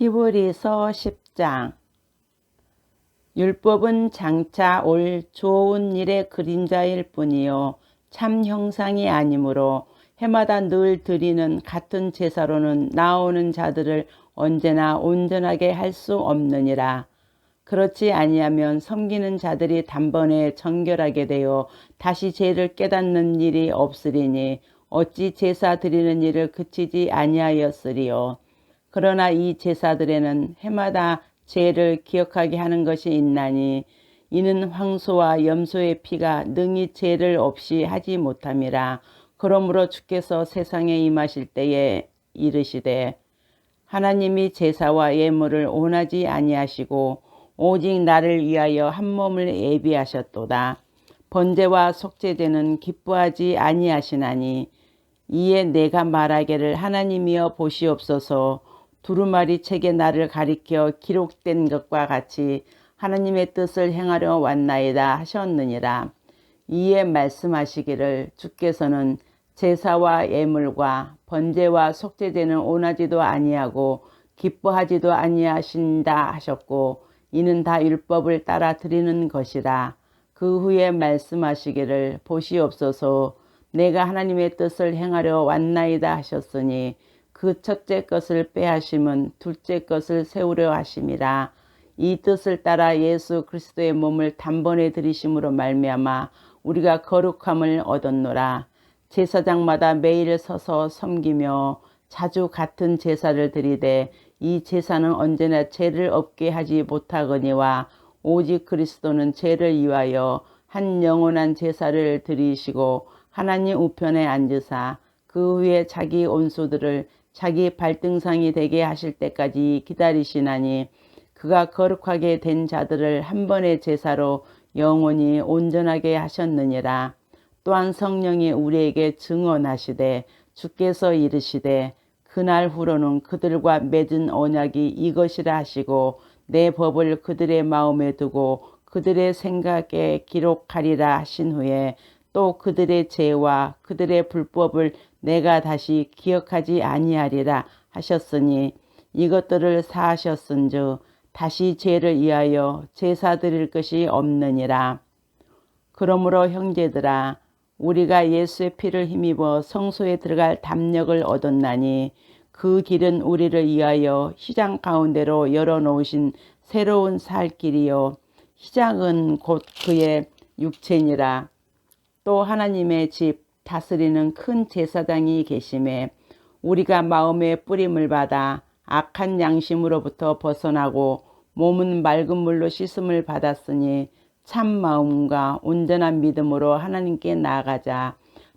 히브리서 10장 율법은 장차 올 좋은 일의 그림자일 뿐이요 참 형상이 아니므로 해마다 늘 드리는 같은 제사로는 나오는 자들을 언제나 온전하게 할 수 없느니라. 그렇지 아니하면 섬기는 자들이 단번에 정결하게 되어 다시 죄를 깨닫는 일이 없으리니 어찌 제사 드리는 일을 그치지 아니하였으리요. 그러나 이 제사들에는 해마다 죄를 기억하게 하는 것이 있나니 이는 황소와 염소의 피가 능히 죄를 없이 하지 못함이라. 그러므로 주께서 세상에 임하실 때에 이르시되 하나님이 제사와 예물을 원하지 아니하시고 오직 나를 위하여 한 몸을 예비하셨도다. 번제와 속죄제는 기뻐하지 아니하시나니 이에 내가 말하기를 하나님이여 보시옵소서 두루마리 책에 나를 가리켜 기록된 것과 같이 하나님의 뜻을 행하려 왔나이다 하셨느니라. 이에 말씀하시기를 주께서는 제사와 예물과 번제와 속죄제는 원하지도 아니하고 기뻐하지도 아니하신다 하셨고 이는 다 율법을 따라 드리는 것이라. 그 후에 말씀하시기를 보시옵소서 내가 하나님의 뜻을 행하려 왔나이다 하셨으니 그 첫째 것을 빼하심은 둘째 것을 세우려 하심이라. 이 뜻을 따라 예수 그리스도의 몸을 단번에 들이심으로 말미암아 우리가 거룩함을 얻었노라. 제사장마다 매일 서서 섬기며 자주 같은 제사를 드리되 이 제사는 언제나 죄를 없게 하지 못하거니와 오직 그리스도는 죄를 위하여 한 영원한 제사를 드리시고 하나님 우편에 앉으사 그 후에 자기 온수들을 자기 발등상이 되게 하실 때까지 기다리시나니 그가 거룩하게 된 자들을 한 번의 제사로 영원히 온전하게 하셨느니라. 또한 성령이 우리에게 증언하시되 주께서 이르시되 그날 후로는 그들과 맺은 언약이 이것이라 하시고 내 법을 그들의 마음에 두고 그들의 생각에 기록하리라 하신 후에 또 그들의 죄와 그들의 불법을 내가 다시 기억하지 아니하리라 하셨으니 이것들을 사하셨은즉 다시 죄를 위하여 제사 드릴 것이 없느니라. 그러므로 형제들아 우리가 예수의 피를 힘입어 성소에 들어갈 담력을 얻었나니 그 길은 우리를 위하여 시장 가운데로 열어놓으신 새로운 살 길이요 시장은 곧 그의 육체니라 또 하나님의 집 다스리는 큰 제사장이 계심에 우리가 마음의 뿌림을 받아 악한 양심으로부터 벗어나고 몸은 맑은 물로 씻음을 받았으니 참 마음과 온전한 믿음으로 하나님께 나아가자.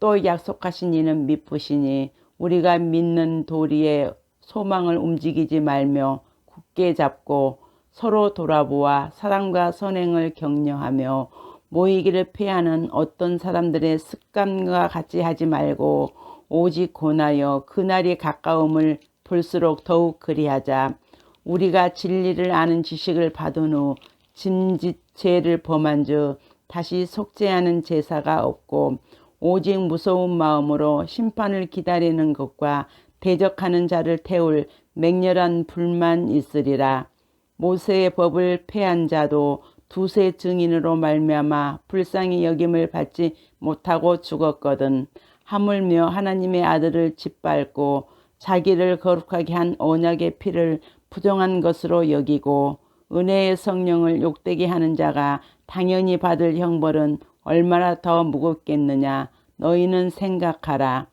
또 약속하신 이는 미쁘시니 우리가 믿는 도리의 소망을 움직이지 말며 굳게 잡고 서로 돌아보아 사랑과 선행을 격려하며 모이기를 피하는 어떤 사람들의 습관과 같이 하지 말고 오직 권하여 그날이 가까움을 볼수록 더욱 그리하자. 우리가 진리를 아는 지식을 받은 후 짐짓 죄를 범한 즉 다시 속죄하는 제사가 없고 오직 무서운 마음으로 심판을 기다리는 것과 대적하는 자를 태울 맹렬한 불만 있으리라. 모세의 법을 폐한 자도 두세 증인으로 말미암아 불쌍히 여김을 받지 못하고 죽었거든. 하물며 하나님의 아들을 짓밟고 자기를 거룩하게 한 언약의 피를 부정한 것으로 여기고 은혜의 성령을 욕되게 하는 자가 당연히 받을 형벌은 얼마나 더 무겁겠느냐. 너희는 생각하라.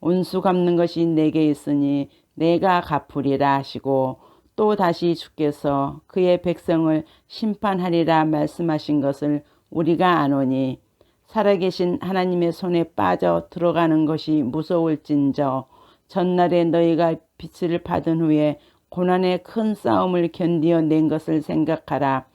온수 갚는 것이 내게 있으니 내가 갚으리라 하시고 또 다시 주께서 그의 백성을 심판하리라 말씀하신 것을 우리가 아노니 살아계신 하나님의 손에 빠져 들어가는 것이 무서울진저 전날에 너희가 빛을 받은 후에 고난의 큰 싸움을 견디어 낸 것을 생각하라.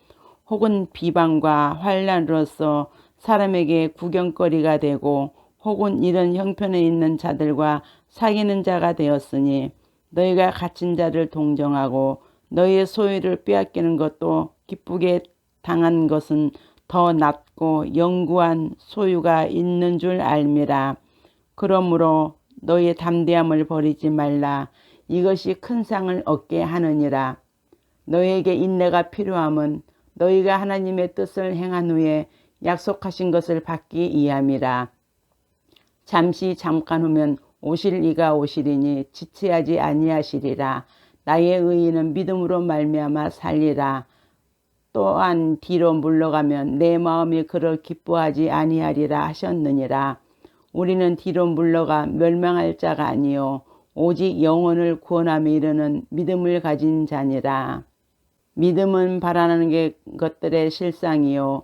혹은 비방과 환란으로서 사람에게 구경거리가 되고 혹은 이런 형편에 있는 자들과 사귀는 자가 되었으니 너희가 갇힌 자를 동정하고 너희의 소유를 빼앗기는 것도 기쁘게 당한 것은 더 낫고 영구한 소유가 있는 줄 알미라. 그러므로 너희의 담대함을 버리지 말라. 이것이 큰 상을 얻게 하느니라. 너에게 인내가 필요함은 너희가 하나님의 뜻을 행한 후에 약속하신 것을 받기 이함이라. 잠시 잠깐 후면 오실 이가 오시리니 지체하지 아니하시리라. 나의 의인은 믿음으로 말미암아 살리라. 또한 뒤로 물러가면 내 마음이 그를 기뻐하지 아니하리라 하셨느니라. 우리는 뒤로 물러가 멸망할 자가 아니요 오직 영혼을 구원함에 이르는 믿음을 가진 자니라. 믿음은 바라는 게 것들의 실상이요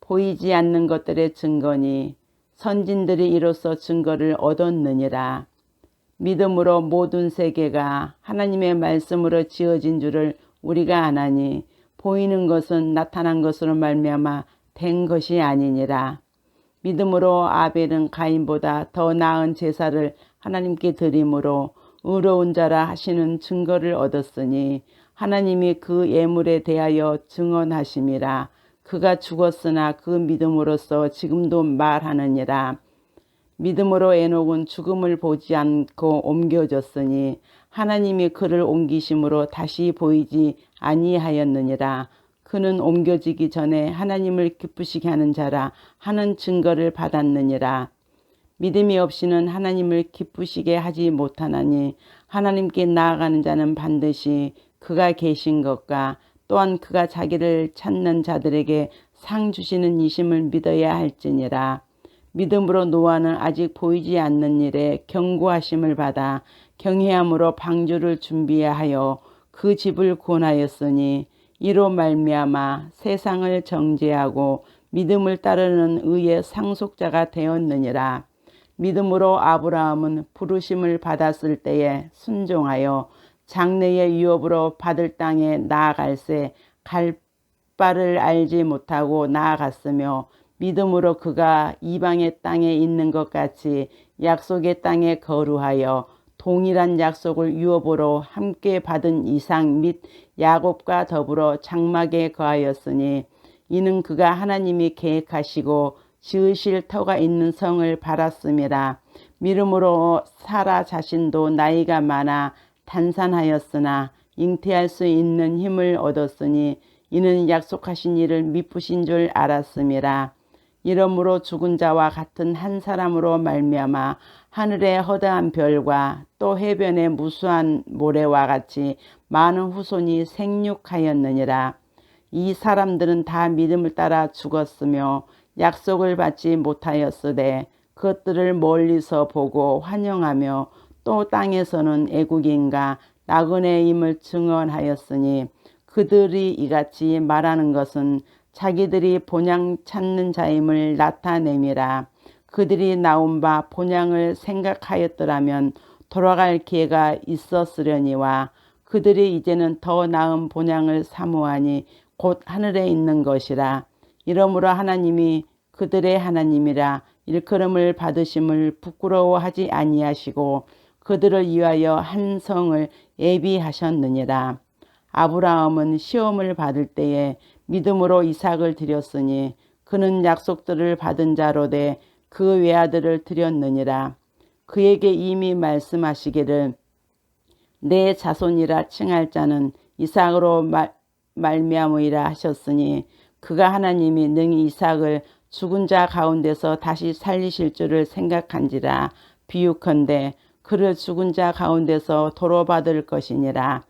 보이지 않는 것들의 증거니 선진들이 이로써 증거를 얻었느니라. 믿음으로 모든 세계가 하나님의 말씀으로 지어진 줄을 우리가 아나니 보이는 것은 나타난 것으로 말미암아 된 것이 아니니라. 믿음으로 아벨은 가인보다 더 나은 제사를 하나님께 드림으로 의로운 자라 하시는 증거를 얻었으니 하나님이 그 예물에 대하여 증언하심이라. 그가 죽었으나 그 믿음으로써 지금도 말하느니라. 믿음으로 에녹은 죽음을 보지 않고 옮겨졌으니 하나님이 그를 옮기심으로 다시 보이지 아니하였느니라. 그는 옮겨지기 전에 하나님을 기쁘시게 하는 자라 하는 증거를 받았느니라. 믿음이 없이는 하나님을 기쁘시게 하지 못하나니 하나님께 나아가는 자는 반드시 그가 계신 것과 또한 그가 자기를 찾는 자들에게 상 주시는 이심을 믿어야 할지니라. 믿음으로 노아는 아직 보이지 않는 일에 경고하심을 받아 경외함으로 방주를 준비하여 그 집을 구원하였으니 이로 말미암아 세상을 정죄하고 믿음을 따르는 의의 상속자가 되었느니라. 믿음으로 아브라함은 부르심을 받았을 때에 순종하여 장래의 유업으로 받을 땅에 나아갈새 갈 바를 알지 못하고 나아갔으며 믿음으로 그가 이방의 땅에 있는 것 같이 약속의 땅에 거루하여 동일한 약속을 유업으로 함께 받은 이상 및 야곱과 더불어 장막에 거하였으니 이는 그가 하나님이 계획하시고 지으실 터가 있는 성을 바랐음이라. 믿음으로 사라 자신도 나이가 많아 단산하였으나 잉태할 수 있는 힘을 얻었으니 이는 약속하신 일을 미쁘신 줄 알았음이라 이러므로 죽은 자와 같은 한 사람으로 말미암아 하늘의 허다한 별과 또 해변의 무수한 모래와 같이 많은 후손이 생육하였느니라. 이 사람들은 다 믿음을 따라 죽었으며 약속을 받지 못하였으되 그것들을 멀리서 보고 환영하며 또 땅에서는 애국인가 나그네임을 증언하였으니 그들이 이같이 말하는 것은 자기들이 본향 찾는 자임을 나타내미라. 그들이 나온 바 본향을 생각하였더라면 돌아갈 기회가 있었으려니와 그들이 이제는 더 나은 본향을 사모하니 곧 하늘에 있는 것이라. 이러므로 하나님이 그들의 하나님이라 일컬음을 받으심을 부끄러워하지 아니하시고 그들을 위하여 한 성을 예비하셨느니라. 아브라함은 시험을 받을 때에 믿음으로 이삭을 드렸으니 그는 약속들을 받은 자로 돼그 외아들을 드렸느니라. 그에게 이미 말씀하시기를 내 자손이라 칭할 자는 이삭으로 말, 말미암으리라 하셨으니 그가 하나님이 능히 이삭을 죽은 자 가운데서 다시 살리실 줄을 생각한지라 비유컨대 그를 죽은 자 가운데서 도로 받을 것이니라.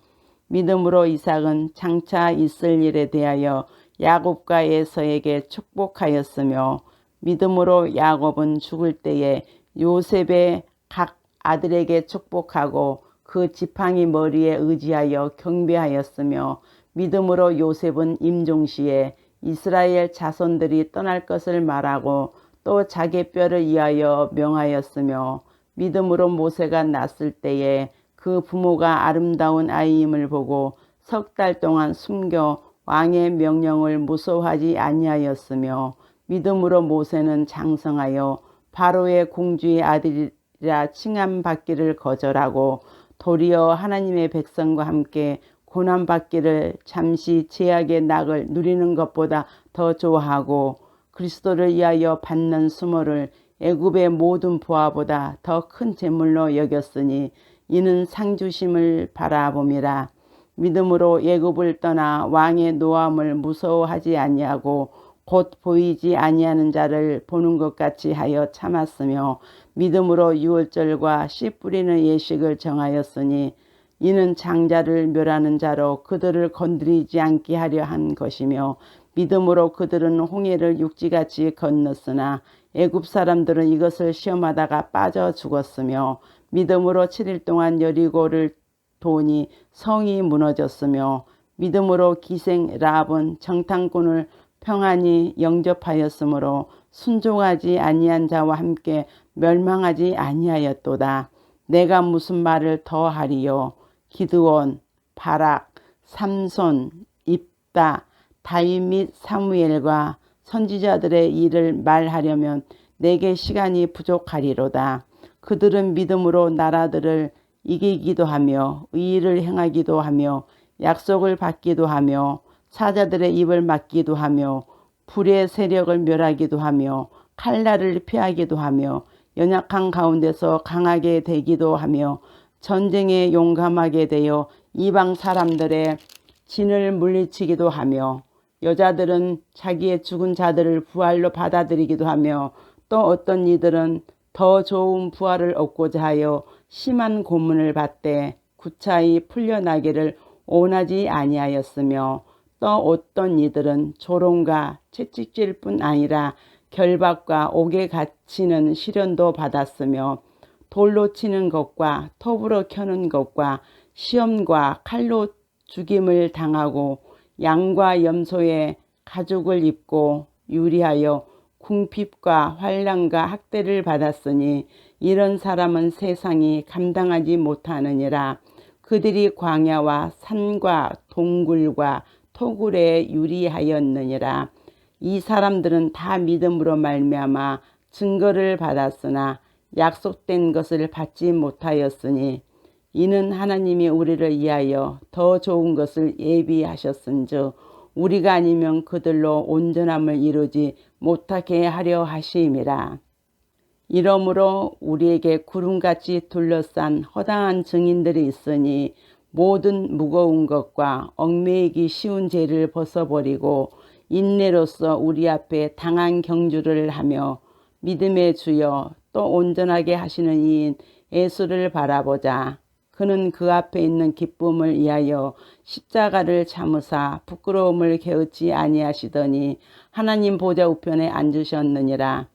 믿음으로 이삭은 장차 있을 일에 대하여 야곱과 에서에게 축복하였으며 믿음으로 야곱은 죽을 때에 요셉의 각 아들에게 축복하고 그 지팡이 머리에 의지하여 경배하였으며 믿음으로 요셉은 임종시에 이스라엘 자손들이 떠날 것을 말하고 또 자기 뼈를 위하여 명하였으며 믿음으로 모세가 났을 때에 그 부모가 아름다운 아이임을 보고 석 달 동안 숨겨 왕의 명령을 무서워하지 아니하였으며 믿음으로 모세는 장성하여 바로의 공주의 아들이라 칭함 받기를 거절하고 도리어 하나님의 백성과 함께 고난 받기를 잠시 제약의 낙을 누리는 것보다 더 좋아하고 그리스도를 위하여 받는 수모를 애굽의 모든 부하보다 더 큰 재물로 여겼으니 이는 상주심을 바라봄이라. 믿음으로 예굽을 떠나 왕의 노함을 무서워하지 아니하고 곧 보이지 아니하는 자를 보는 것 같이 하여 참았으며 믿음으로 유월절과 씨 뿌리는 예식을 정하였으니 이는 장자를 멸하는 자로 그들을 건드리지 않게 하려 한 것이며 믿음으로 그들은 홍해를 육지같이 건넜으나 애굽 사람들은 이것을 시험하다가 빠져 죽었으며 믿음으로 7일 동안 여리고를 도니 성이 무너졌으며 믿음으로 기생 라합은 정탐꾼을 평안히 영접하였으므로 순종하지 아니한 자와 함께 멸망하지 아니하였도다. 내가 무슨 말을 더 하리요 기드온, 바락, 삼손, 입다, 다윗 및 사무엘과 선지자들의 일을 말하려면 내게 시간이 부족하리로다. 그들은 믿음으로 나라들을 이기기도 하며 의의를 행하기도 하며 약속을 받기도 하며 사자들의 입을 막기도 하며 불의 세력을 멸하기도 하며 칼날을 피하기도 하며 연약한 가운데서 강하게 되기도 하며 전쟁에 용감하게 되어 이방 사람들의 진을 물리치기도 하며 여자들은 자기의 죽은 자들을 부활로 받아들이기도 하며 또 어떤 이들은 더 좋은 부활을 얻고자 하여 심한 고문을 받되 구차히 풀려나기를 원하지 아니하였으며 또 어떤 이들은 조롱과 채찍질 뿐 아니라 결박과 옥에 갇히는 시련도 받았으며 돌로 치는 것과 톱으로 켜는 것과 시험과 칼로 죽임을 당하고 양과 염소의 가죽을 입고 유리하여 궁핍과 환란과 학대를 받았으니 이런 사람은 세상이 감당하지 못하느니라. 그들이 광야와 산과 동굴과 토굴에 유리하였느니라. 이 사람들은 다 믿음으로 말미암아 증거를 받았으나 약속된 것을 받지 못하였으니 이는 하나님이 우리를 위하여 더 좋은 것을 예비하셨은즉 우리가 아니면 그들로 온전함을 이루지 못하게 하려 하심이라. 이러므로 우리에게 구름같이 둘러싼 허당한 증인들이 있으니 모든 무거운 것과 얽매이기 쉬운 죄를 벗어버리고 인내로서 우리 앞에 당한 경주를 하며 믿음의 주여 또 온전하게 하시는 이인 예수를 바라보자. 그는 그 앞에 있는 기쁨을 위하여 십자가를 참으사 부끄러움을 개의치 아니하시더니 하나님 보좌 우편에 앉으셨느니라.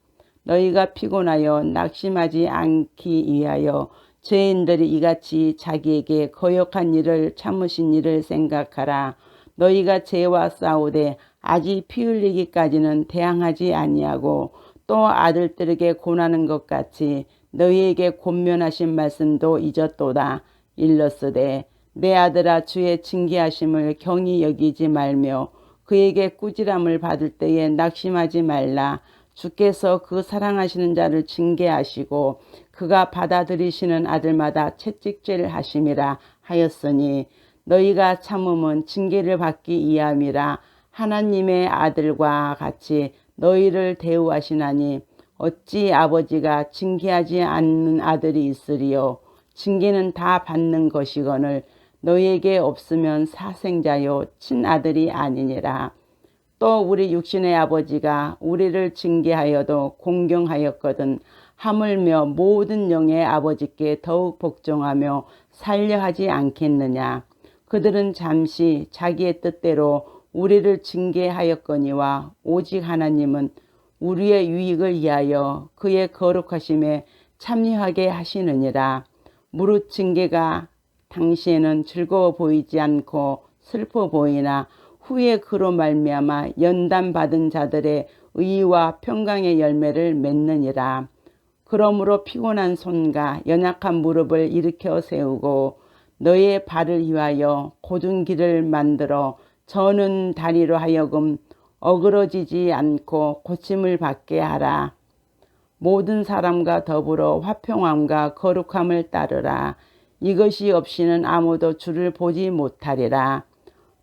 너희가 피곤하여 낙심하지 않기 위하여 죄인들이 이같이 자기에게 거역한 일을 참으신 일을 생각하라. 너희가 죄와 싸우되 아직 피 흘리기까지는 대항하지 아니하고 또 아들들에게 고나는 것 같이 너희에게 권면하신 말씀도 잊었도다. 일렀으되 내 아들아 주의 징계하심을 경히 여기지 말며 그에게 꾸지람을 받을 때에 낙심하지 말라. 주께서 그 사랑하시는 자를 징계하시고 그가 받아들이시는 아들마다 채찍질 하심이라 하였으니 너희가 참음은 징계를 받기 이함이라 하나님의 아들과 같이 너희를 대우하시나니 어찌 아버지가 징계하지 않는 아들이 있으리요? 징계는 다 받는 것이거늘 너희에게 없으면 사생자요 친아들이 아니니라. 또 우리 육신의 아버지가 우리를 징계하여도 공경하였거든 하물며 모든 영의 아버지께 더욱 복종하며 살려 하지 않겠느냐? 그들은 잠시 자기의 뜻대로 우리를 징계하였거니와 오직 하나님은 우리의 유익을 위하여 그의 거룩하심에 참여하게 하시느니라. 무릇 징계가 당시에는 즐거워 보이지 않고 슬퍼 보이나 후에 그로 말미암아 연단 받은 자들의 의와 평강의 열매를 맺느니라. 그러므로 피곤한 손과 연약한 무릎을 일으켜 세우고 너의 발을 위하여 고든 길을 만들어 저는 다리로 하여금 어그러지지 않고 고침을 받게 하라. 모든 사람과 더불어 화평함과 거룩함을 따르라. 이것이 없이는 아무도 주를 보지 못하리라.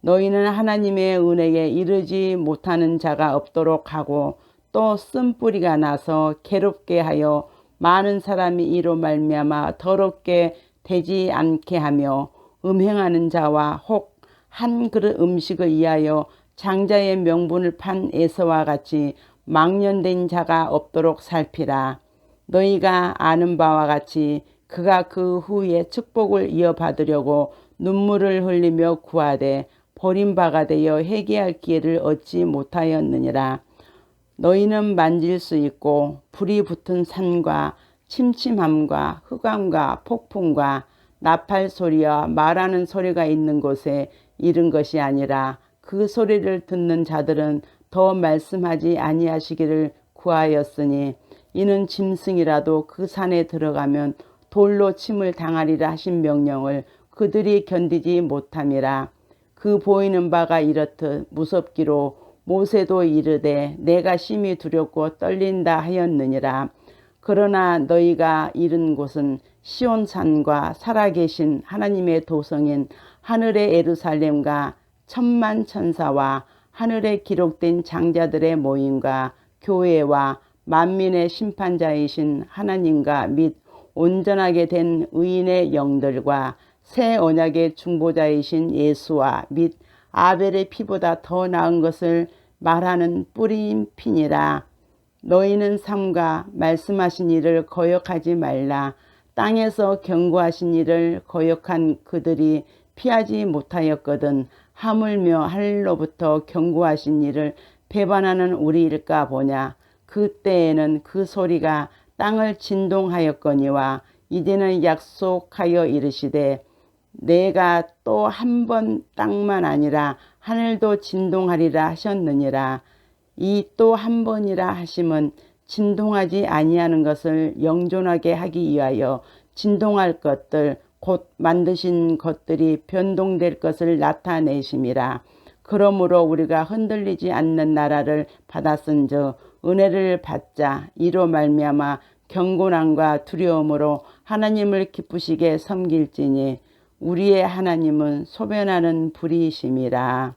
너희는 하나님의 은혜에 이르지 못하는 자가 없도록 하고 또 쓴뿌리가 나서 괴롭게 하여 많은 사람이 이로 말미암아 더럽게 되지 않게 하며 음행하는 자와 혹 한 그릇 음식을 위하여 장자의 명분을 판 에서와 같이 망년된 자가 없도록 살피라. 너희가 아는 바와 같이 그가 그 후에 축복을 이어받으려고 눈물을 흘리며 구하되 버림바가 되어 회개할 기회를 얻지 못하였느니라. 너희는 만질 수 있고 불이 붙은 산과 침침함과 흑암과 폭풍과 나팔 소리와 말하는 소리가 있는 곳에 이른 것이 아니라 그 소리를 듣는 자들은 더 말씀하지 아니하시기를 구하였으니 이는 짐승이라도 그 산에 들어가면 돌로 침을 당하리라 하신 명령을 그들이 견디지 못함이라. 그 보이는 바가 이렇듯 무섭기로 모세도 이르되 내가 심히 두렵고 떨린다 하였느니라. 그러나 너희가 이른 곳은 시온산과 살아계신 하나님의 도성인 하늘의 에루살렘과 천만 천사와 하늘에 기록된 장자들의 모임과 교회와 만민의 심판자이신 하나님과 및 온전하게 된 의인의 영들과 새 언약의 중보자이신 예수와 및 아벨의 피보다 더 나은 것을 말하는 뿌리인 피니라. 너희는 삼가 말씀하신 일을 거역하지 말라. 땅에서 경고하신 일을 거역한 그들이 피하지 못하였거든 하물며 하늘로부터 경고하신 일을 배반하는 우리일까 보냐. 그때에는 그 소리가 땅을 진동하였거니와 이제는 약속하여 이르시되 내가 또 한 번 땅만 아니라 하늘도 진동하리라 하셨느니라. 이 또 한 번이라 하심은 진동하지 아니하는 것을 영존하게 하기 위하여 진동할 것들 곧 만드신 것들이 변동될 것을 나타내심이라. 그러므로 우리가 흔들리지 않는 나라를 받았은즉 은혜를 받자 이로 말미암아 경고난과 두려움으로 하나님을 기쁘시게 섬길지니 우리의 하나님은 소변하는 불이심이라.